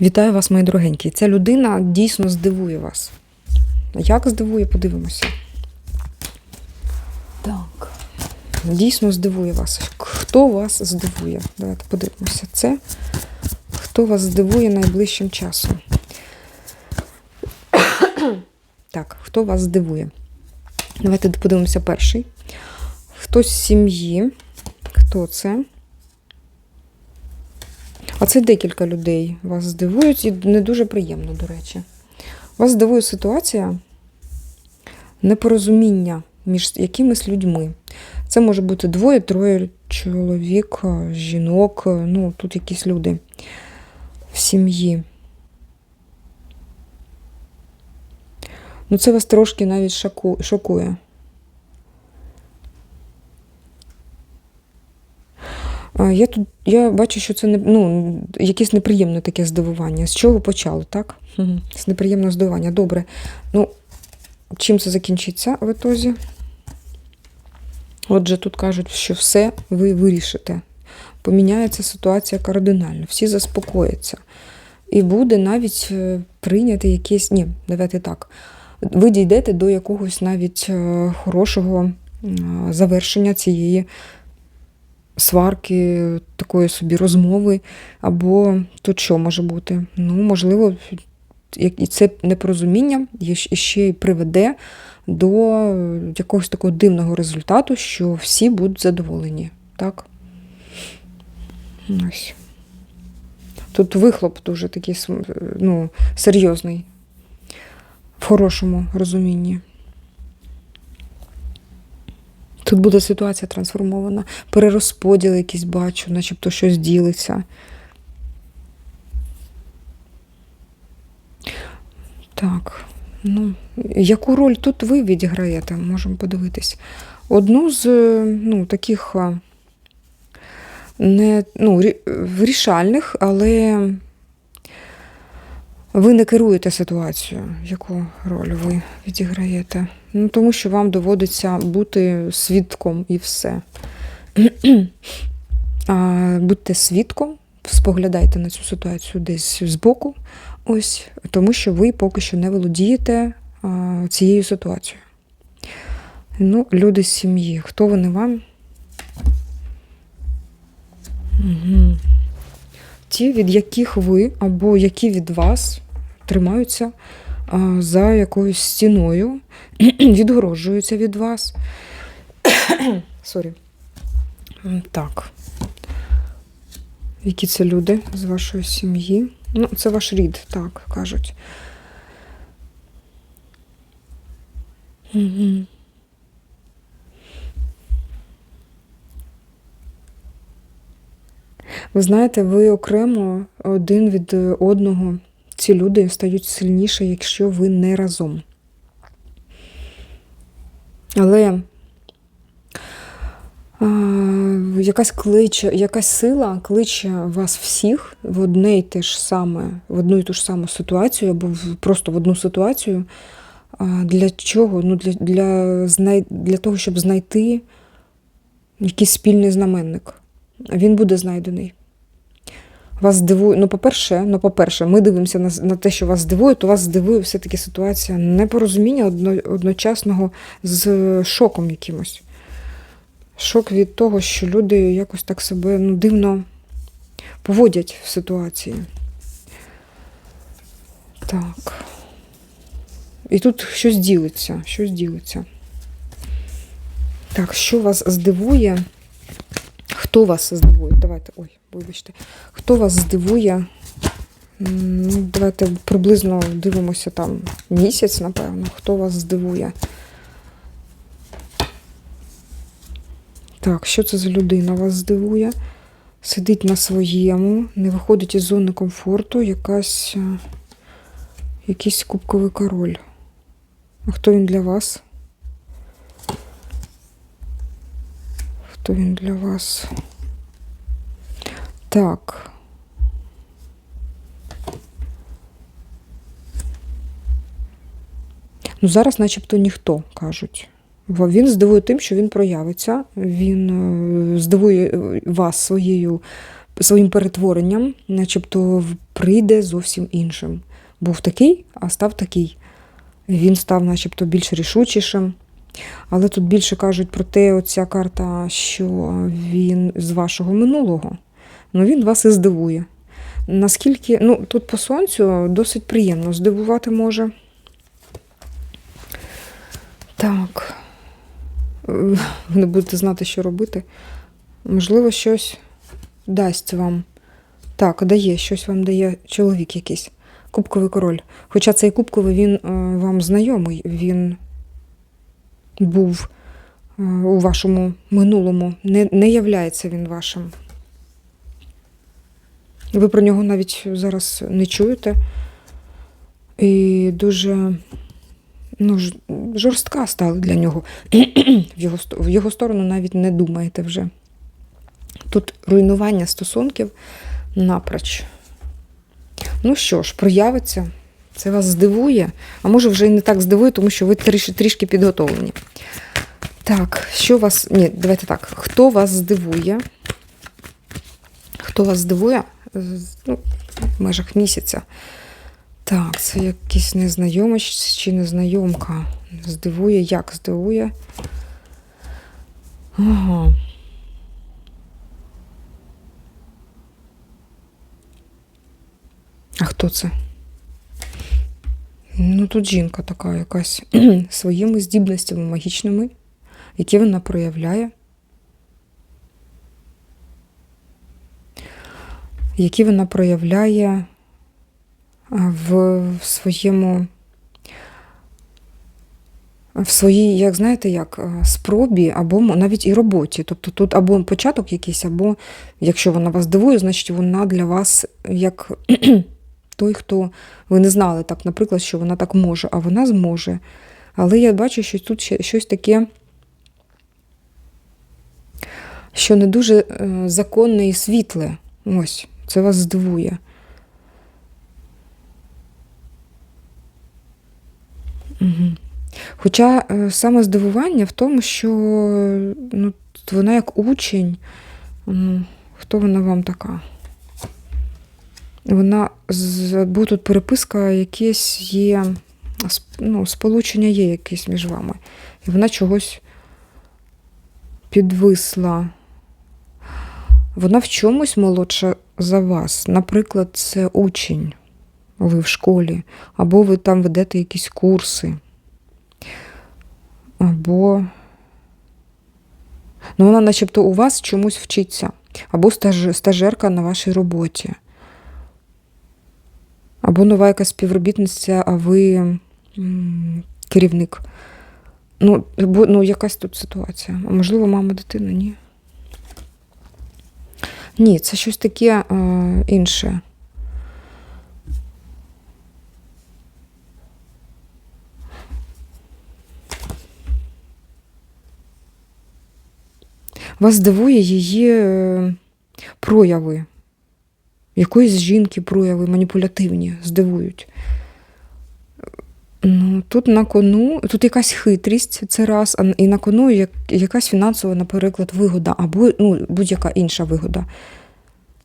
Вітаю вас, мої дорогенькі. Ця людина дійсно здивує вас. Як здивує, подивимося. Так. Дійсно здивує вас. Хто вас здивує? Давайте подивимося. Це хто вас здивує найближчим часом. Так, хто вас здивує? Давайте подивимося перший. Хтось з сім'ї. Хто це? А це декілька людей вас здивують і не дуже приємно, до речі. Вас здивує ситуація непорозуміння між якимись людьми. Це може бути двоє, троє чоловік, жінок, ну тут якісь люди в сім'ї. Ну, це вас трошки навіть шокує. А, Я тут я бачу, що це не ну, якесь неприємне таке здивування. З чого почали, так? Мгм. З неприємного здивування. Добре. Ну, чим це закінчиться в ітозі? Отже, тут кажуть, що все ви вирішите. Поміняється ситуація кардинально, всі заспокояться. І буде навіть е, прийняти якесь. Ні, давайте так. Ви дійдете до якогось навіть е, хорошого завершення цієї сварки, такої собі розмови, або тут що може бути? Ну, можливо, і це непорозуміння ще й приведе до якогось такого дивного результату, що всі будуть задоволені. Так? Ось. Тут вихлоп дуже такий ну, серйозний, в хорошому розумінні. Тут буде ситуація трансформована, перерозподіл якийсь бачу, начебто щось ділиться. Так, ну, яку роль тут ви відіграєте? Можемо подивитись. Одну з е, ну, таких не, ну, рі- вирішальних, але ви не керуєте ситуацією. Яку роль ви відіграєте? Ну, тому що вам доводиться бути свідком і все. а, будьте свідком, споглядайте на цю ситуацію десь збоку, ось, тому що ви поки що не володієте а, цією ситуацією. Ну, люди з сім'ї, хто вони вам? Угу. Ті, від яких ви або які від вас тримаються за якоюсь стіною, відгороджуються від вас. Сорі. Так. Які це люди з вашої сім'ї? Ну, це ваш рід, так кажуть. Угу. Ви знаєте, ви окремо один від одного. Ці люди стають сильніше, якщо ви не разом. Але а, якась кличе, якась сила кличе вас всіх в одне і те ж саме, в одну і ту ж саму ситуацію, або в, просто в одну ситуацію. А, для чого? Ну, для, для, знай, для того, щоб знайти якийсь спільний знаменник. Він буде знайдений. Вас здивує, ну, по-перше, ну, по-перше, ми дивимося на, на те, що вас здивує, то вас здивує все-таки ситуація непорозуміння одно, одночасного з шоком якимось. Шок від того, що люди якось так себе ну, дивно поводять в ситуації. Так. І тут щось ділиться, щось ділиться. Так, що вас здивує? Хто вас здивує? Давайте, ой, вибачте. Хто вас здивує? Ну, давайте приблизно дивимося там місяць, напевно. Хто вас здивує? Так, що це за людина вас здивує? Сидить на своєму, не виходить із зони комфорту, якась, е, якийсь кубковий король. А хто він для вас? Хто він для вас? Так. Ну, зараз начебто ніхто, кажуть. Він здивує тим, що він проявиться. Він е, здивує е, вас своєю своїм перетворенням, начебто прийде зовсім іншим. Був такий, а став такий. Він став, начебто, більш рішучішим. Але тут більше кажуть про те, оця карта, що він з вашого минулого. Ну, він вас і здивує. Наскільки, ну, тут по сонцю досить приємно здивувати може. Так. Ви не будете знати, що робити. Можливо, щось дасть вам. Так, дає, щось вам дає чоловік якийсь. Кубковий король. Хоча цей кубковий він е, вам знайомий, він був е, у вашому минулому. Не, не являється він вашим. Ви про нього навіть зараз не чуєте. І дуже ну, жорстка стала для нього. в, його, в його сторону навіть не думаєте вже. Тут руйнування стосунків напроч. Ну що ж, проявиться. Це вас здивує, а може вже і не так здивує, тому що ви трішки, трішки підготовлені. Так, що вас. Ні, давайте так. Хто вас здивує? Хто вас здивує? Ну, в межах місяця. Так, це якийсь незнайомець чи незнайомка. Здивує, як здивує? Ага. А хто це? Ну, тут жінка така якась своїми здібностями магічними, які вона проявляє. Які вона проявляє в, в своєму. В своїй, як знаєте, як е, спробі, або навіть і роботі. Тобто тут або початок якийсь, або якщо вона вас дивує, значить вона для вас як той, хто ви не знали так, наприклад, що вона так може, а вона зможе. Але я бачу, що тут ще щось таке, що не дуже е, законне і світле. Ось, це вас здивує. Угу. Хоча е, саме здивування в тому, що ну, вона як учень. Ну, хто вона вам така? Вона бо тут переписка якесь є, ну, сполучення є якесь між вами. І вона чогось підвисла. Вона в чомусь молодша за вас. Наприклад, це учень, ви в школі, або ви там ведете якісь курси. Або ну, вона начебто у вас чомусь вчиться, або стаж, стажерка на вашій роботі. Або нова якась співробітниця, а ви керівник. Ну, бо, ну, якась тут ситуація. Можливо, мама дитина, ні. Ні, це щось таке е, інше. Вас дивує її е, прояви. Якоїсь жінки прояви маніпулятивні здивують. Ну, тут на кону, тут якась хитрість, це раз, і на кону як, якась фінансова, наприклад, вигода, або ну, будь-яка інша вигода.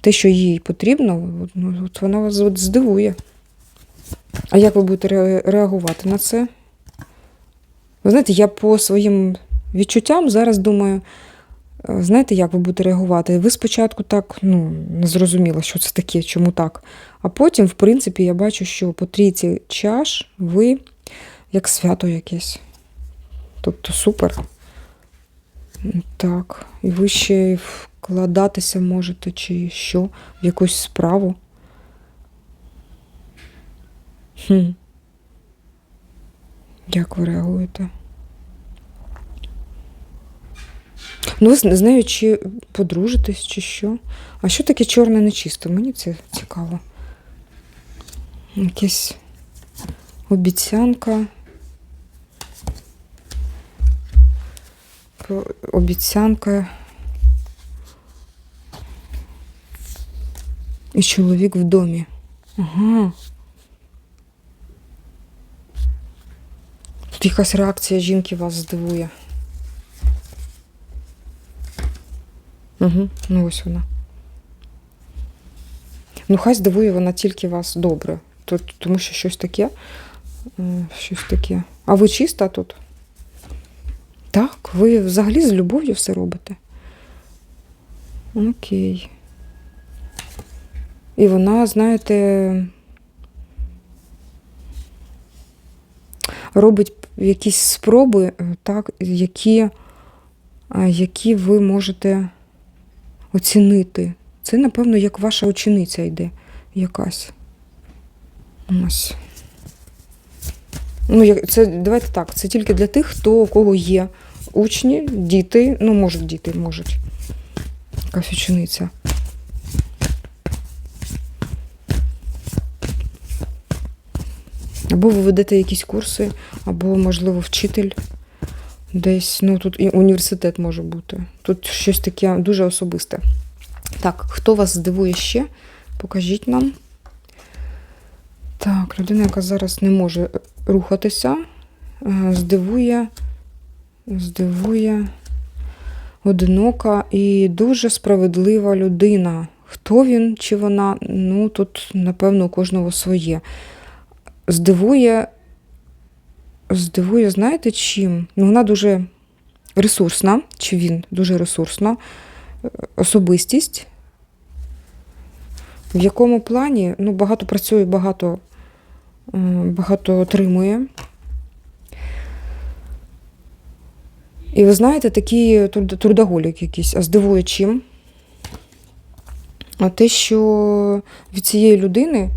Те, що їй потрібно, ну, от вона вас от здивує. А як ви будете ре- реагувати на це? Ви знаєте, я по своїм відчуттям зараз думаю, знаєте, як ви будете реагувати? Ви спочатку так ну, не зрозуміли, що це таке, чому так. А потім, в принципі, я бачу, що по трійці чаш ви як свято якесь. Тобто супер. Так. І ви ще вкладатися можете, чи що, в якусь справу. Хм. Як ви реагуєте? Ну, ви з з нею чи подружитесь, чи що? А що таке чорне нечисто? Мені це цікаво. Якась обіцянка. Обіцянка. І чоловік в домі. Ага. Тут якась реакція жінки вас здивує. Угу, ну ось вона. Ну, хай здивує вона тільки вас добре. Тут, тому що щось таке. Щось таке. А ви чиста тут? Так, ви взагалі з любов'ю все робите. Окей. І вона, знаєте, робить якісь спроби, е, так, які, які ви можете оцінити. Це, напевно, як ваша учениця йде якась. Ось. Ну, це, давайте так, це тільки для тих, хто у кого є учні, діти, ну, можуть діти, можуть. Якась учениця. Або ви ведете якісь курси, або, можливо, вчитель десь. Ну, тут і університет може бути. Тут щось таке дуже особисте. Так, хто вас здивує ще? Покажіть нам. Так, людина, яка зараз не може рухатися, е, здивує, здивує одинока і дуже справедлива людина. Хто він чи вона? Ну, тут, напевно, у кожного своє. Здивує, здивує, знаєте чим? Ну, вона дуже ресурсна, чи він дуже ресурсна е, особистість. В якому плані? Ну, багато працює, багато, е, багато отримує. І ви знаєте, такий трудоголік якийсь, а здивує чим? А те, що від цієї людини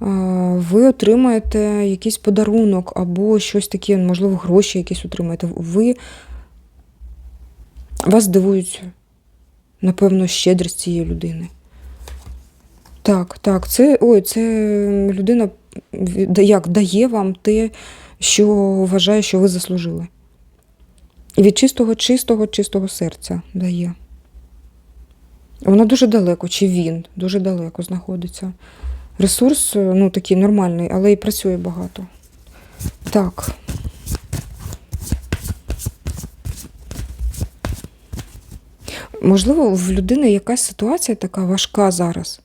ви отримаєте якийсь подарунок або щось таке, можливо, гроші якісь отримаєте. Ви вас здивують, напевно, щедрість цієї людини. Так, так, це ой, це людина як дає вам те, що вважає, що ви заслужили. Від чистого, чистого, чистого серця дає. Вона дуже далеко, чи він дуже далеко знаходиться. Ресурс е, ну, такий нормальний, але і працює багато. Так. Можливо, в людини якась ситуація така важка зараз.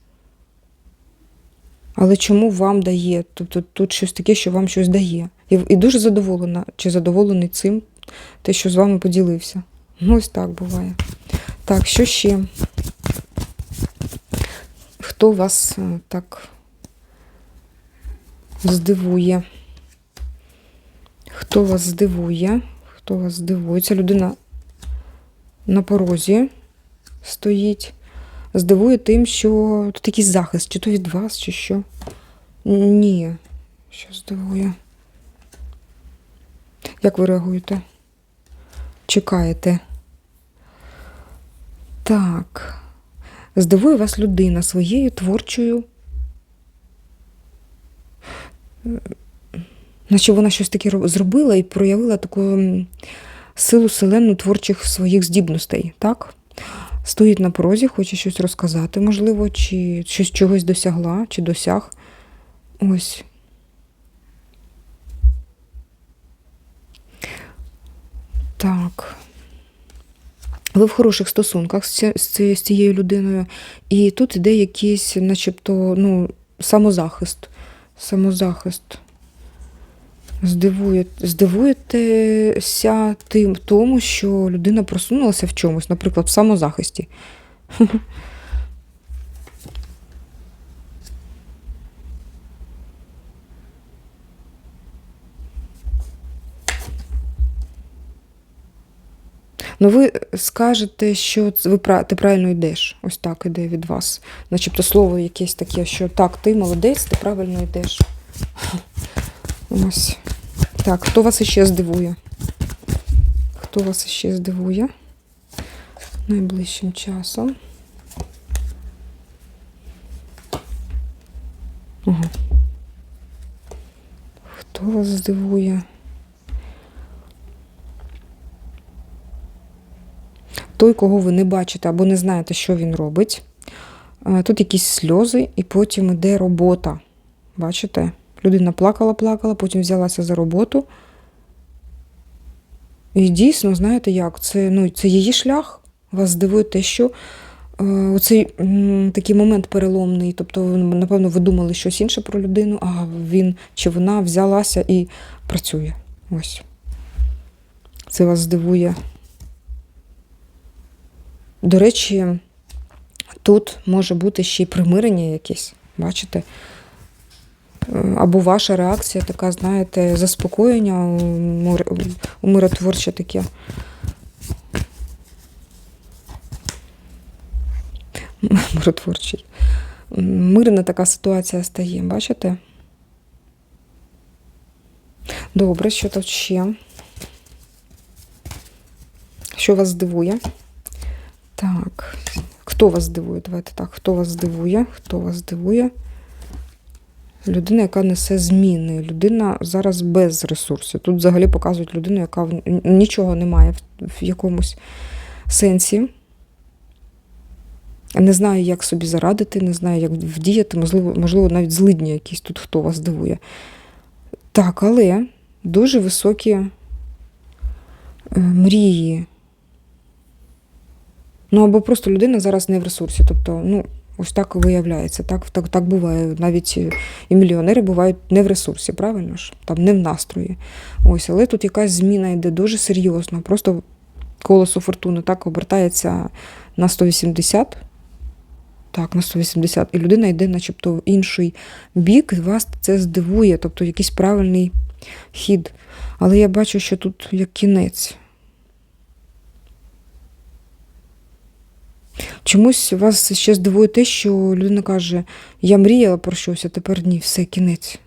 Але чому вам дає? Тобто тут щось таке, що вам щось дає. І, і дуже задоволена, чи задоволений цим, те, що з вами поділився. Ну, ось так буває. Так, що ще? Хто вас е, так здивує? Хто вас здивує? Хто вас здивує? Ця людина на порозі стоїть. Здивує тим, що тут якийсь захист, чи то від вас, чи що. Ні. Що здивує? Як ви реагуєте? Чекаєте? Так. Здивує вас людина своєю творчою. Наче вона щось таке зробила і проявила таку силу селену творчих своїх здібностей, так? Стоїть на порозі, хоче щось розказати, можливо, чи щось чогось досягла, чи досяг. Ось. Так. Ви в хороших стосунках з цією людиною, і тут іде якийсь, начебто, ну, самозахист. Самозахист. Здивує, здивуєтеся тим тому, що людина просунулася в чомусь, наприклад, в самозахисті. Ну, ви скажете, що ви ти правильно йдеш. Ось так іде від вас. Начебто слово якесь таке, що так, ти молодець, ти правильно йдеш. Ось. Так, хто вас іще здивує? Хто вас іще здивує? Найближчим часом. Ага. Хто вас здивує? Той, кого ви не бачите або не знаєте, що він робить. Е, Тут якісь сльози, і потім йде робота. Бачите? Людина плакала, плакала, потім взялася за роботу. І дійсно, знаєте як, це, ну, це її шлях. Вас здивує те, що е, оцей такий момент переломний. Тобто, напевно, ви думали щось інше про людину, а він чи вона взялася і працює. Ось. Це вас здивує. До речі, тут може бути ще й примирення якесь, бачите? Е, Або ваша реакція така, знаєте, заспокоєння, умир- умиротворче таке. Миротворчий. Мирна така ситуація стає, бачите? Добре, що тут ще? Що вас здивує? Так. Хто вас здивує? Давайте так. Хто вас здивує? Хто вас здивує? Людина, яка несе зміни. Людина зараз без ресурсів. Тут взагалі показують людину, яка нічого не має в, якомусь сенсі. Не знаю, як собі зарадити, не знаю, як вдіяти, можливо, можливо, навіть злидні якісь тут, хто вас дивує. Так, але дуже високі е, мрії. Ну, або просто людина зараз не в ресурсі. Тобто, ну, ось так виявляється. Так, так, так буває. Навіть і мільйонери бувають не в ресурсі, правильно ж? Там не в настрої. Ось, але тут якась зміна йде дуже серйозно. Просто колесо фортуни так обертається на 180. Так, на 180. І людина йде, начебто, в інший бік, і вас це здивує, тобто якийсь правильний хід. Але я бачу, що тут як кінець. Чомусь вас ще здивує те, що людина каже: я мріяла про щось, а тепер ні, все, кінець.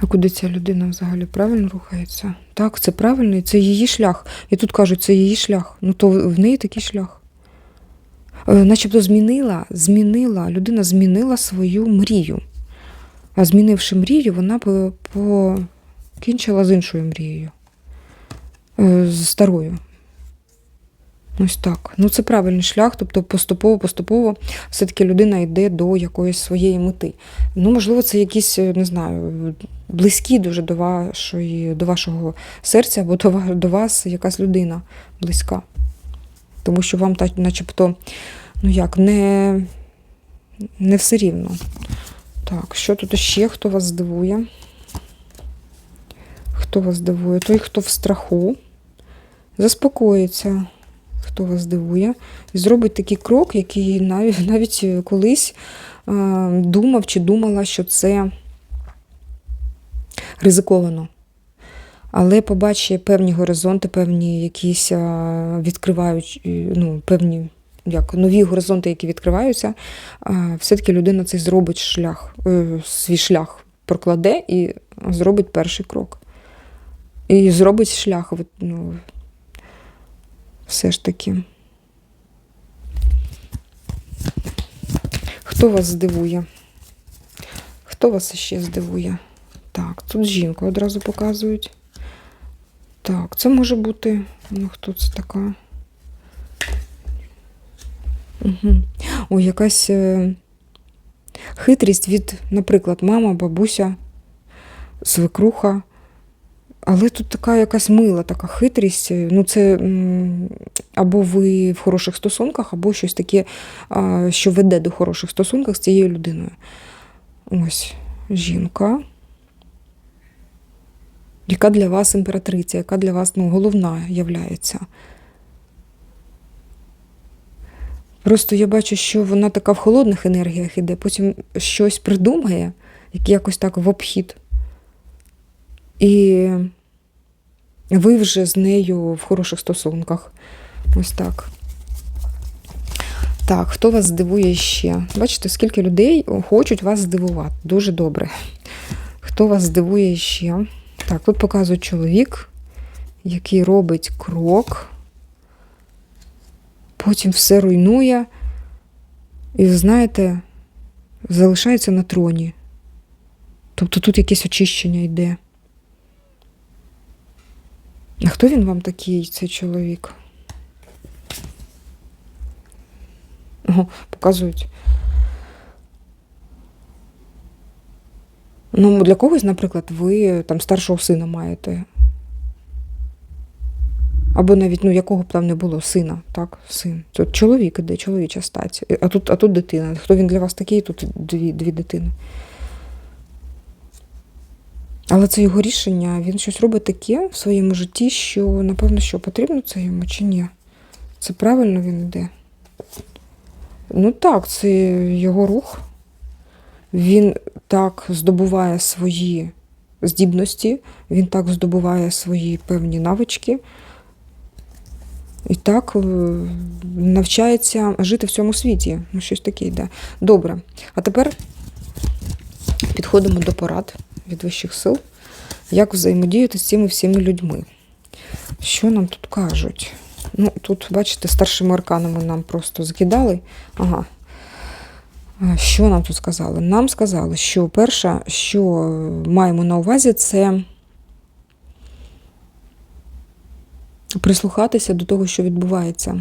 А куди ця людина взагалі правильно рухається? Так, це правильно, і це її шлях. І тут кажуть, це її шлях. Ну то в неї такий шлях. Е, Начебто змінила, змінила, людина змінила свою мрію. А змінивши мрію, вона по- покінчила з іншою мрією. Е, З старою. Ось так. Ну, це правильний шлях, тобто поступово-поступово все-таки людина йде до якоїсь своєї мети. Ну, можливо, це якісь, е, не знаю, близькі дуже до вашої, до вашого серця, або до, вас якась людина близька. Тому що вам начебто, ну як, не, не все рівно. Так, що тут ще? Хто вас здивує? Хто вас здивує? Той, хто в страху, заспокоїться, хто вас здивує, і зробить такий крок, який навіть, навіть колись е, думав чи думала, що це ризиковано. Але побачить певні горизонти, певні якісь відкривають, ну, певні як нові горизонти, які відкриваються, все-таки людина цей зробить шлях, е, свій шлях прокладе і зробить перший крок. І зробить шлях. Ну, все ж таки. Хто вас здивує? Хто вас ще здивує? Так, тут жінку одразу показують. Так, це може бути. Ну, хто це така? Угу. Ой, якась е, хитрість від, наприклад, мама, бабуся, свекруха. Але тут така якась мила така хитрість. Ну, це або ви в хороших стосунках, або щось таке, що веде до хороших стосунків з цією людиною. Ось жінка. Яка для вас імператриця, яка для вас ну, головна являється. Просто я бачу, що вона така в холодних енергіях іде, потім щось придумає, як якось так в обхід. І ви вже з нею в хороших стосунках. Ось так. Так, хто вас здивує ще? Бачите, скільки людей хочуть вас здивувати. Дуже добре. Хто вас здивує ще? Так, тут показують чоловік, який робить крок потім все руйнує, і, знаєте, залишається на троні. Тобто тут якесь очищення йде. А хто він вам такий, цей чоловік? Ого, показують. Ну, для когось, наприклад, ви там старшого сина маєте. Або навіть ну, якого б там не було сина, так, син. Тут чоловік іде, чоловіча стать. А тут, а тут дитина. Хто він для вас такий, тут дві, дві дитини. Але це його рішення, він щось робить таке в своєму житті, що, напевно, що потрібно це йому чи ні. Це правильно він йде. Ну так, це його рух. Він так здобуває свої здібності, він так здобуває свої певні навички. І так е, навчається жити в цьому світі. Ну, щось таке йде. Добре. А тепер підходимо до порад від вищих сил, як взаємодіяти з цими всіми людьми. Що нам тут кажуть? Ну, тут, бачите, старшими арканами нам просто закидали. Ага. Що нам тут сказали? Нам сказали, що перше, що маємо на увазі, це прислухатися до того, що відбувається,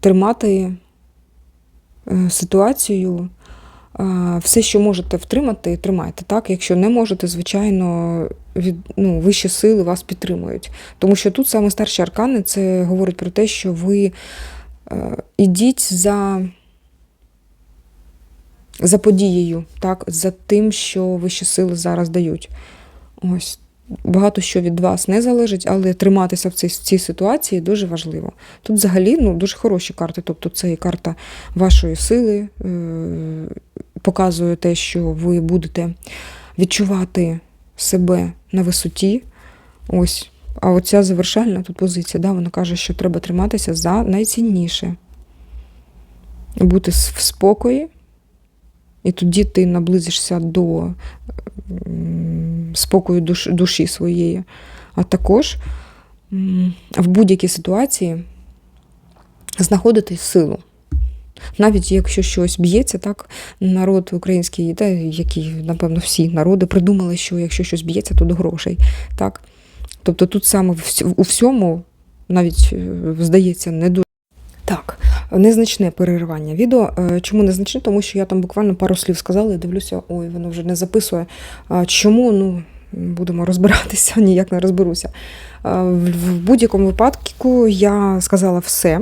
тримати е, ситуацію. е, Все, що можете втримати, тримайте. Так? Якщо не можете, звичайно, від, ну, вищі сили вас підтримують. Тому що тут саме старші аркани це говорить про те, що ви е, ідіть за, за подією, так? за тим, що вищі сили зараз дають. Ось. Багато що від вас не залежить, але триматися в цій, в цій ситуації дуже важливо. Тут взагалі ну, дуже хороші карти. Тобто це і карта вашої сили, е, показує те, що ви будете відчувати себе на висоті. Ось. А оця завершальна тут позиція, да, вона каже, що треба триматися за найцінніше. Бути в спокої, і тоді ти наблизишся до спокою душ, душі своєї. А також в будь-якій ситуації знаходити силу. Навіть якщо щось б'ється, так народ український, та які, напевно, всі народи придумали, що якщо щось б'ється, то до грошей. Так? Тобто тут саме у всьому, навіть е, здається, не дуже. Так, незначне переривання відео. Е, Чому незначне? Тому що я там буквально пару слів сказала і дивлюся, ой, воно вже не записує. Чому? Ну, будемо розбиратися, ніяк не розберуся. Е, В будь-якому випадку я сказала все.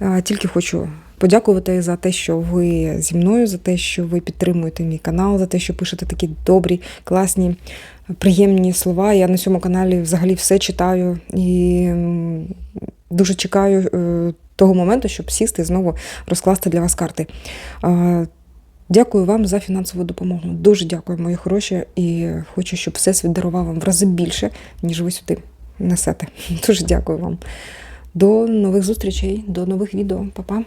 Е, Тільки хочу подякувати за те, що ви зі мною, за те, що ви підтримуєте мій канал, за те, що пишете такі добрі, класні, приємні слова. Я на цьому каналі взагалі все читаю і дуже чекаю того моменту, щоб сісти і знову розкласти для вас карти. Дякую вам за фінансову допомогу. Дуже дякую, мої хороші, і хочу, щоб всесвіт дарував вам в рази більше, ніж ви сюди несете. Дуже дякую вам. До нових зустрічей, до нових відео. Па-па.